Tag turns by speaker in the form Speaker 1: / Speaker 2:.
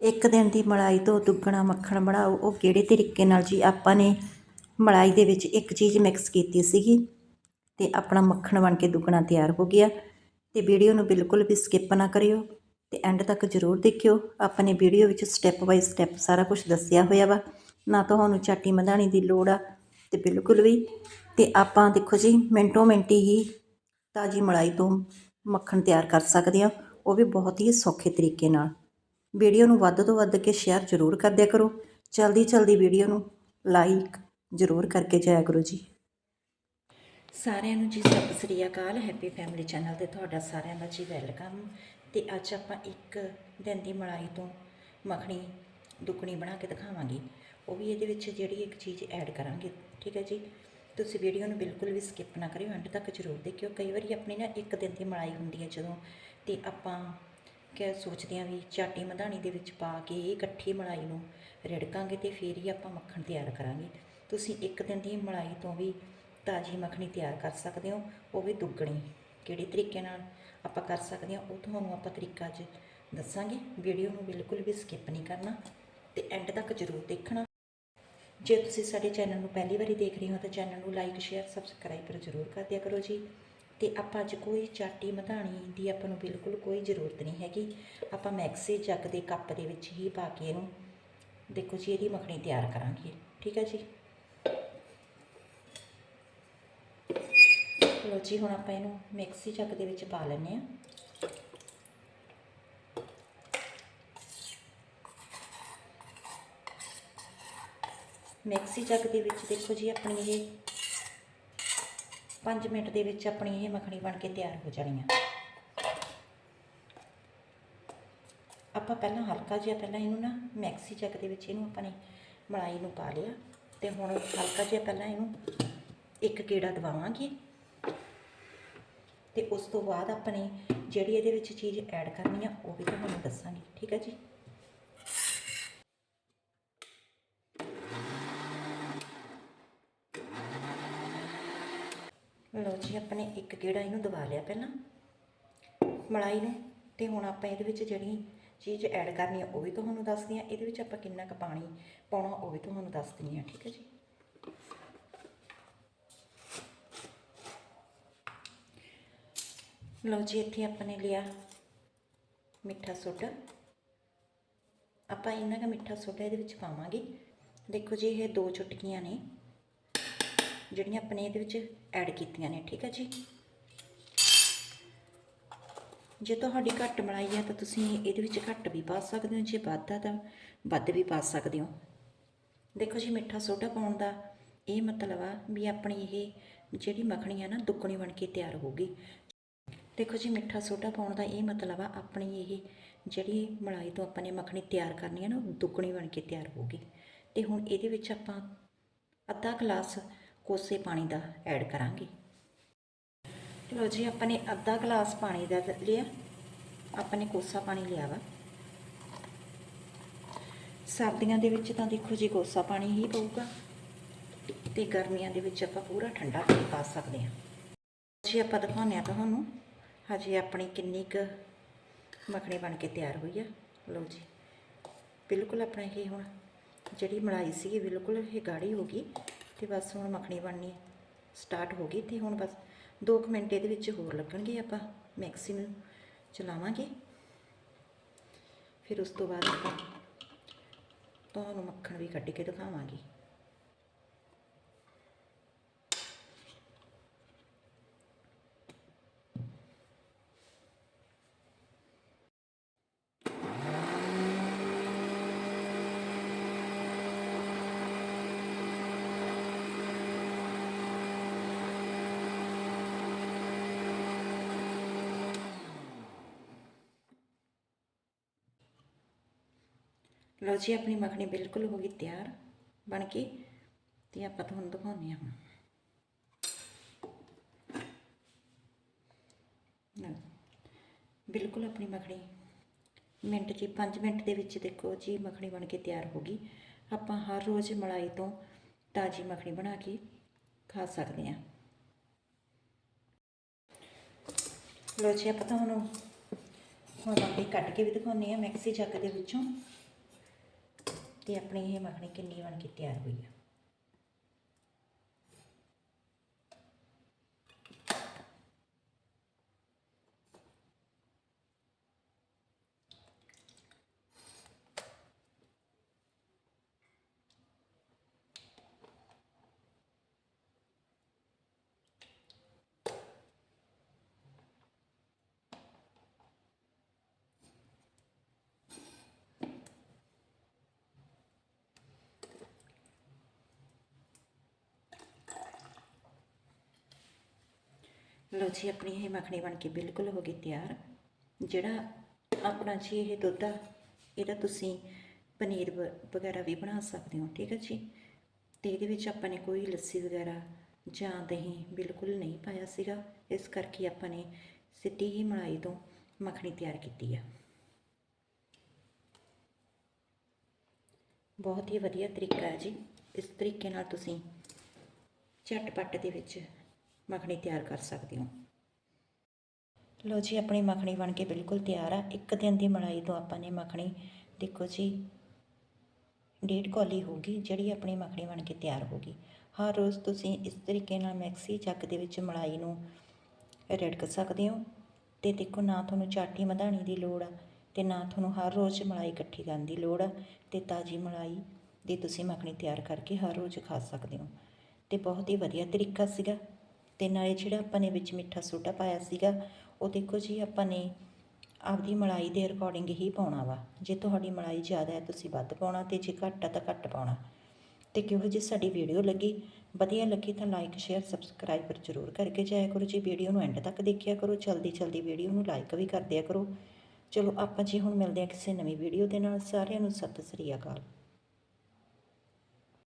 Speaker 1: ਇੱਕ ਦਿਨ ਦੀ ਮਲਾਈ ਤੋਂ ਦੁੱਗਣਾ ਮੱਖਣ ਬਣਾਓ। ਉਹ ਕਿਹੜੇ ਤਰੀਕੇ ਨਾਲ ਜੀ? ਆਪਾਂ ਨੇ ਮਲਾਈ ਦੇ ਵਿੱਚ ਇੱਕ ਚੀਜ਼ ਮਿਕਸ ਕੀਤੀ ਸੀਗੀ ਤੇ ਆਪਣਾ ਮੱਖਣ ਬਣ ਕੇ ਦੁੱਗਣਾ ਤਿਆਰ ਹੋ ਗਿਆ। ਤੇ ਵੀਡੀਓ ਨੂੰ ਬਿਲਕੁਲ ਵੀ ਸਕਿਪ ਨਾ ਕਰਿਓ ਤੇ ਐਂਡ ਤੱਕ ਜ਼ਰੂਰ ਦੇਖਿਓ। ਆਪਾਂ ਨੇ ਵੀਡੀਓ ਵਿੱਚ ਸਟੈਪ ਬਾਈ ਸਟੈਪ ਸਾਰਾ ਕੁਝ ਦੱਸਿਆ ਹੋਇਆ ਵਾ। ਨਾ ਤੁਹਾਨੂੰ ਚਾਟੀ ਮਧਾਣੀ ਦੀ ਲੋੜ ਆ ਤੇ ਬਿਲਕੁਲ ਵੀ। ਤੇ ਆਪਾਂ ਦੇਖੋ ਜੀ, ਮਿੰਟੋ ਮਿੰਟੀ ਹੀ ਤਾਜੀ ਮਲਾਈ ਤੋਂ ਮੱਖਣ ਤਿਆਰ ਕਰ ਸਕਦੇ ਆ ਉਹ ਵੀ ਬਹੁਤ ਹੀ ਸੌਖੇ ਤਰੀਕੇ ਨਾਲ। ਵੀਡੀਓ ਨੂੰ ਵੱਧ ਤੋਂ ਵੱਧ ਕੇ ਸ਼ੇਅਰ ਜ਼ਰੂਰ ਕਰ ਦਿਆ ਕਰੋ। ਜਲਦੀ ਜਲਦੀ ਵੀਡੀਓ ਨੂੰ ਲਾਈਕ ਜ਼ਰੂਰ ਕਰਕੇ ਜਾਇਆ ਕਰੋ ਜੀ। ਸਾਰਿਆਂ ਨੂੰ ਜੀ Sat Sri Akal happy family channel ਤੇ ਤੁਹਾਡਾ ਸਾਰਿਆਂ ਦਾ ਜੀ ਵੈਲਕਮ ਤੇ ਅੱਜ ਆਪਾਂ ਇੱਕ ਦਿਨ ਦੀ ਮਲਾਈ ਤੋਂ ਮੱਖਣੀ ਦੁੱਗਣੀ ਬਣਾ ਕੇ ਦਿਖਾਵਾਂਗੇ। ਉਹ ਵੀ ਇਹਦੇ ਵਿੱਚ ਜਿਹੜੀ ਇੱਕ ਚੀਜ਼ ਐਡ ਕਰਾਂਗੇ, ਠੀਕ ਹੈ ਜੀ? ਤੁਸੀਂ ਵੀਡੀਓ ਨੂੰ ਬਿਲਕੁਲ ਵੀ ਸਕਿਪ ਨਾ ਕਰਿਓ ਐਂਡ ਤੱਕ ਜ਼ਰੂਰ ਦੇਖਿਓ। ਕਈ ਵਾਰੀ ਆਪਣੀ ਨਾ ਇੱਕ ਦਿਨ ਦੀ ਮਲਾਈ ਹੁੰਦੀ ਹੈ ਜਦੋਂ ਤੇ ਆਪਾਂ ਕਿ ਸੋਚਦੇ ਹਾਂ ਵੀ ਚਾਟੀ ਮਧਾਣੀ ਦੇ ਵਿੱਚ ਪਾ ਕੇ ਇਹ ਇਕੱਠੀ ਮਲਾਈ ਨੂੰ ਰਿੜਕਾਂਗੇ ਤੇ ਫਿਰ ਹੀ ਆਪਾਂ ਮੱਖਣ ਤਿਆਰ ਕਰਾਂਗੇ। ਤੁਸੀਂ ਇੱਕ ਦਿਨ ਦੀ ਮਲਾਈ ਤੋਂ ਵੀ ਤਾਜੀ ਮੱਖਣੀ ਤਿਆਰ ਕਰ ਸਕਦੇ ਹੋ, ਉਹ ਵੀ ਦੁੱਗਣੀ। ਕਿਹੜੇ ਤਰੀਕੇ ਨਾਲ ਆਪਾਂ ਕਰ ਸਕਦੇ ਹਾਂ, ਉਹ ਤੁਹਾਨੂੰ ਆਪਾਂ ਤਰੀਕਾ ਅੱਜ ਦੱਸਾਂਗੇ। ਵੀਡੀਓ ਨੂੰ ਬਿਲਕੁਲ ਵੀ ਸਕਿਪ ਨਹੀਂ ਕਰਨਾ ਤੇ ਐਂਡ ਤੱਕ ਜ਼ਰੂਰ ਦੇਖਣਾ। ਜੇ ਤੁਸੀਂ ਸਾਡੇ ਚੈਨਲ ਨੂੰ ਪਹਿਲੀ ਵਾਰੀ ਦੇਖ ਰਹੇ ਹੋ ਤਾਂ ਚੈਨਲ ਨੂੰ ਲਾਈਕ ਸ਼ੇਅਰ ਸਬਸਕ੍ਰਾਈਬ ਜ਼ਰੂਰ ਕਰ ਦਿਆ ਕਰੋ ਜੀ। ਤੇ ਆਪਾਂ ਅੱਜ ਕੋਈ ਚਾਟੀ ਮਧਾਣੀ ਦੀ ਆਪਾਂ ਨੂੰ ਬਿਲਕੁਲ ਕੋਈ ਜ਼ਰੂਰਤ ਨਹੀਂ ਹੈਗੀ। ਆਪਾਂ ਮੈਕਸੀ ਜੱਗ ਦੇ ਕੱਪ ਦੇ ਵਿੱਚ ਹੀ ਪਾ ਕੇ ਇਹਨੂੰ ਦੇਖੋ ਜੀ, ਇਹਦੀ ਮੱਖਣੀ ਤਿਆਰ ਕਰਾਂਗੇ। ਠੀਕ ਹੈ ਜੀ? ਲੋ ਜੀ, ਹੁਣ ਆਪਾਂ ਇਹਨੂੰ ਮਿਕਸੀ ਜੱਗ ਦੇ ਵਿੱਚ ਪਾ ਲੈਂਦੇ ਆ ਮਿਕਸੀ ਜੱਗ ਦੇ ਵਿੱਚ ਦੇਖੋ ਜੀ, ਆਪਣੀ ਇਹ 5 ਮਿੰਟ ਦੇ ਵਿੱਚ ਆਪਣੀ ਇਹ ਮੱਖਣੀ ਬਣ ਕੇ ਤਿਆਰ ਹੋ ਜਾਣੀ ਆ। ਆਪਾਂ ਪਹਿਲਾਂ ਹਲਕਾ ਜਿਹਾ ਪਹਿਲਾਂ ਇਹਨੂੰ ਨਾ ਮਿਕਸੀ ਜੱਗ ਦੇ ਵਿੱਚ ਇਹਨੂੰ ਆਪਾਂ ਨੇ ਮਲਾਈ ਨੂੰ ਪਾ ਲਿਆ ਤੇ ਹੁਣ ਹਲਕਾ ਜਿਹਾ ਪਹਿਲਾਂ ਇਹਨੂੰ ਇੱਕ ਕੀੜਾ ਦਵਾਵਾਂਗੇ। ਤੇ ਉਸ ਤੋਂ ਬਾਅਦ ਆਪਾਂ ਨੇ ਜਿਹੜੀ ਇਹਦੇ ਵਿੱਚ ਚੀਜ਼ ਐਡ ਕਰਨੀ ਆ, ਉਹ ਵੀ ਤੁਹਾਨੂੰ ਦੱਸਾਂਗੇ। ਠੀਕ ਹੈ ਜੀ? ਲਓ ਜੀ, ਆਪਣੇ ਇੱਕ ਗੇੜਾ ਇਹਨੂੰ ਦਬਾ ਲਿਆ ਪਹਿਲਾਂ। ਮਲਾਈ ਨੂੰ, ਤੇ ਹੁਣ ਆਪਾਂ ਇਹਦੇ ਵਿੱਚ ਜਿਹੜੀ ਚੀਜ਼ ਐਡ ਕਰਨੀ ਆ, ਉਹ ਵੀ ਤੁਹਾਨੂੰ ਦੱਸਦੀ ਆ। ਇਹਦੇ ਵਿੱਚ ਆਪਾਂ ਕਿੰਨਾ ਕੁ ਪਾਣੀ ਪਾਉਣਾ, ਉਹ ਵੀ ਤੁਹਾਨੂੰ ਦੱਸ ਦਿੰਦੀ ਆ, ਠੀਕ ਹੈ ਜੀ। ਲਓ ਜੀ, ਇੱਥੇ ਆਪਾਂ ਨੇ ਲਿਆ ਮਿੱਠਾ ਸੋਡਾ ਆਪਾਂ ਇੰਨਾ ਕੁ ਮਿੱਠਾ ਸੋਡਾ ਇਹਦੇ ਵਿੱਚ ਪਾਵਾਂਗੇ। ਦੇਖੋ ਜੀ, ਇਹ ਦੋ ਚੁਟਕੀਆਂ ਨੇ। ਜਿਹੜੀਆਂ ਆਪਣੇ ਇਹਦੇ ਵਿੱਚ ਐਡ ਕੀਤੀਆਂ ਨੇ, ਠੀਕ ਹੈ ਜੀ? ਜੇ ਤੁਹਾਡੀ ਘੱਟ ਮਲਾਈ ਹੈ ਤਾਂ ਤੁਸੀਂ ਇਹਦੇ ਵਿੱਚ ਘੱਟ ਵੀ ਪਾ ਸਕਦੇ ਹੋ, ਜੇ ਵੱਧ ਆ ਤਾਂ ਵੱਧ ਵੀ ਪਾ ਸਕਦੇ ਹੋ। ਦੇਖੋ ਜੀ, ਮਿੱਠਾ ਸੋਡਾ ਪਾਉਣ ਦਾ ਇਹ ਮਤਲਬ ਆ ਵੀ ਆਪਣੀ ਇਹ ਜਿਹੜੀ ਮੱਖਣੀ ਆ ਨਾ, ਦੁੱਗਣੀ ਬਣ ਕੇ ਤਿਆਰ ਹੋਊਗੀ ਦੇਖੋ ਜੀ, ਮਿੱਠਾ ਸੋਡਾ ਪਾਉਣ ਦਾ ਇਹ ਮਤਲਬ ਆ ਆਪਣੀ ਇਹ ਜਿਹੜੀ ਮਲਾਈ ਤੋਂ ਆਪਾਂ ਨੇ ਮੱਖਣੀ ਤਿਆਰ ਕਰਨੀ ਹੈ ਨਾ, ਉਹ ਦੁੱਗਣੀ ਬਣ ਕੇ ਤਿਆਰ ਹੋਊਗੀ ਤੇ ਹੁਣ ਇਹਦੇ ਵਿੱਚ ਆਪਾਂ ਅੱਧਾ ਗਲਾਸ ਕੋਸੇ ਪਾਣੀ ਦਾ ਐਡ ਕਰਾਂਗੇ। ਲੋ ਜੀ, ਆਪਾਂ ਨੇ ਅੱਧਾ ਗਲਾਸ ਪਾਣੀ ਦਾ ਲਿਆ। ਆਪਾਂ ਨੇ ਕੋਸਾ ਪਾਣੀ ਲਿਆ ਵਾ। ਸਰਦੀਆਂ ਦੇ ਵਿੱਚ ਤਾਂ ਦੇਖੋ ਜੀ, ਕੋਸਾ ਪਾਣੀ ਹੀ ਪਊਗਾ ਤੇ ਗਰਮੀਆਂ ਦੇ ਵਿੱਚ ਆਪਾਂ ਪੂਰਾ ਠੰਡਾ ਪਾਣੀ ਪਾ ਸਕਦੇ ਹਾਂ। ਜੀ, ਆਪਾਂ ਦਿਖਾਉਂਦੇ ਆ ਤੁਹਾਨੂੰ। ਹਜੇ ਆਪਣੀ ਕਿੰਨੀ ਕੁ ਮੱਖਣੀ ਬਣ ਕੇ ਤਿਆਰ ਹੋਈ ਆ। ਲਓ ਜੀ, ਬਿਲਕੁਲ ਆਪਣਾ ਇਹ ਹੁਣ ਜਿਹੜੀ ਮਲਾਈ ਸੀਗੀ, ਬਿਲਕੁਲ ਇਹ ਗਾੜੀ ਹੋ ਗਈ। ਤੇ ਬਸ ਹੁਣ ਮੱਖਣੀ ਬਣਨੀ ਸਟਾਰਟ ਹੋ ਗਈ ਤੇ ਹੁਣ ਬਸ 2 ਮਿੰਟ ਇਹਦੇ ਵਿੱਚ ਹੋਰ ਲੱਗਣਗੇ ਆਪਾਂ ਮਿਕਸੀ ਨੂੰ ਚਲਾਵਾਂਗੇ। ਫਿਰ ਉਸ ਤੋਂ ਬਾਅਦ ਆਪਾਂ ਤੁਹਾਨੂੰ ਮੱਖਣ ਵੀ ਕੱਢ ਕੇ ਦਿਖਾਵਾਂਗੀ। ਲਓ ਜੀ, ਆਪਣੀ ਮੱਖਣੀ ਬਿਲਕੁਲ ਹੋ ਗਈ ਤਿਆਰ ਬਣ ਕੇ ਤੇ ਆਪਾਂ ਤੁਹਾਨੂੰ ਦਿਖਾਉਂਦੇ ਹਾਂ ਹੁਣ। ਬਿਲਕੁਲ ਆਪਣੀ ਮੱਖਣੀ ਮਿੰਟ ਜੀ 5 ਮਿੰਟ ਦੇ ਵਿੱਚ ਦੇਖੋ ਜੀ ਮੱਖਣੀ ਬਣ ਕੇ ਤਿਆਰ ਹੋ ਗਈ। ਆਪਾਂ ਹਰ ਰੋਜ਼ ਮਲਾਈ ਤੋਂ ਤਾਜੀ ਮੱਖਣੀ ਬਣਾ ਕੇ ਖਾ ਸਕਦੇ ਹਾਂ। ਲੋ ਜੀ, ਆਪਾਂ ਤੁਹਾਨੂੰ ਹੁਣ ਆਪੇ ਕੱਢ ਕੇ ਵੀ ਦਿਖਾਉਂਦੇ ਆ ਮਿਕਸੀ ਜੱਗ ਦੇ ਵਿੱਚੋਂ। ਤੇ ਆਪਣੀ ਇਹ ਮੱਖਣੀ ਕਿੰਨੀ ਬਣ ਕੇ ਤਿਆਰ ਹੋਈ ਆ? ਲੋ ਜੀ, ਆਪਣੀ ਇਹ ਮੱਖਣੀ ਬਣ ਕੇ ਬਿਲਕੁਲ ਹੋ ਗਈ ਤਿਆਰ। ਜਿਹੜਾ ਆਪਣਾ ਜੀ ਇਹ ਦੁੱਧ ਆ, ਇਹਦਾ ਤੁਸੀਂ ਪਨੀਰ ਵ- ਵਗੈਰਾ ਵੀ ਬਣਾ ਸਕਦੇ ਹੋ, ਠੀਕ ਹੈ ਜੀ? ਤੇ ਇਹਦੇ ਵਿੱਚ ਆਪਾਂ ਨੇ ਕੋਈ ਲੱਸੀ ਵਗੈਰਾ ਜਾਂ ਦਹੀਂ ਬਿਲਕੁਲ ਨਹੀਂ ਪਾਇਆ ਸੀਗਾ। ਇਸ ਕਰਕੇ ਆਪਾਂ ਨੇ ਸਿੱਧੀ ਹੀ ਮਲਾਈ ਤੋਂ ਮੱਖਣੀ ਤਿਆਰ ਕੀਤੀ ਆ। ਬਹੁਤ ਹੀ ਵਧੀਆ ਤਰੀਕਾ ਹੈ ਜੀ। ਇਸ ਤਰੀਕੇ ਨਾਲ ਤੁਸੀਂ ਝਟਪਟ ਦੇ ਵਿੱਚ ਮੱਖਣੀ ਤਿਆਰ ਕਰ ਸਕਦੇ ਹੋ। ਲੋ ਜੀ, ਆਪਣੀ ਮੱਖਣੀ ਬਣ ਕੇ ਬਿਲਕੁਲ ਤਿਆਰ ਆ। ਇੱਕ ਦਿਨ ਦੀ ਮਲਾਈ ਤੋਂ ਆਪਾਂ ਨੇ ਮੱਖਣੀ, ਦੇਖੋ ਜੀ, ਡੇਢ ਕੌਲੀ ਹੋਗੀ ਜਿਹੜੀ ਆਪਣੀ ਮੱਖਣੀ ਬਣ ਕੇ ਤਿਆਰ ਹੋਗੀ ਹਰ ਰੋਜ਼ ਤੁਸੀਂ ਇਸ ਤਰੀਕੇ ਨਾਲ ਮੈਕਸੀ ਚੱਕ ਦੇ ਵਿੱਚ ਮਲਾਈ ਨੂੰ ਰਿੜਕ ਸਕਦੇ ਹੋ। ਤੇ ਦੇਖੋ, ਨਾ ਤੁਹਾਨੂੰ ਚਾਟੀ ਮਧਾਣੀ ਦੀ ਲੋੜ ਆ, ਤੇ ਨਾ ਤੁਹਾਨੂੰ ਹਰ ਰੋਜ਼ ਮਲਾਈ ਇਕੱਠੀ ਕਰਨ ਦੀ ਲੋੜ ਆ, ਤੇ ਤਾਜੀ ਮਲਾਈ ਦੀ ਤੁਸੀਂ ਮੱਖਣੀ ਤਿਆਰ ਕਰਕੇ ਹਰ ਰੋਜ਼ ਖਾ ਸਕਦੇ ਹੋ। ਤੇ ਬਹੁਤ ਹੀ ਵਧੀਆ ਤਰੀਕਾ ਸੀਗਾ। ਤੇ ਨਾਲੇ ਜਿਹੜਾ ਆਪਾਂ ਨੇ ਵਿੱਚ ਮਿੱਠਾ ਸੋਡਾ ਪਾਇਆ ਸੀਗਾ, ਉਹ ਦੇਖੋ ਜੀ ਆਪਾਂ ਨੇ ਆਪਦੀ ਮਲਾਈ ਦੇ ਅਕੋਰਡਿੰਗ ਹੀ ਪਾਉਣਾ ਵਾ। ਜੇ ਤੁਹਾਡੀ ਮਲਾਈ ਜ਼ਿਆਦਾ ਹੈ, ਤੁਸੀਂ ਵੱਧ ਪਾਉਣਾ ਤੇ ਜੇ ਘੱਟ ਆ ਤਾਂ ਘੱਟ ਪਾਉਣਾ। ਤੇ ਕਿਹੋ ਜੀ ਸਾਡੀ ਵੀਡੀਓ ਲੱਗੀ? ਵਧੀਆ ਲੱਗੀ ਤਾਂ ਲਾਈਕ ਸ਼ੇਅਰ ਸਬਸਕ੍ਰਾਈਬ ਜ਼ਰੂਰ ਕਰਕੇ ਜਾਇਆ ਕਰੋ। ਜੀ ਵੀਡੀਓ ਨੂੰ ਐਂਡ ਤੱਕ ਦੇਖਿਆ ਕਰੋ, ਜਲਦੀ ਜਲਦੀ ਵੀਡੀਓ ਨੂੰ ਲਾਈਕ ਵੀ ਕਰ ਦਿਆ ਕਰੋ। ਚਲੋ ਆਪਾਂ ਜੀ ਹੁਣ ਮਿਲਦੇ ਹਾਂ ਕਿਸੇ ਨਵੀਂ ਵੀਡੀਓ ਦੇ ਨਾਲ। ਸਾਰਿਆਂ ਨੂੰ ਸਤਿ ਸ੍ਰੀ ਅਕਾਲ।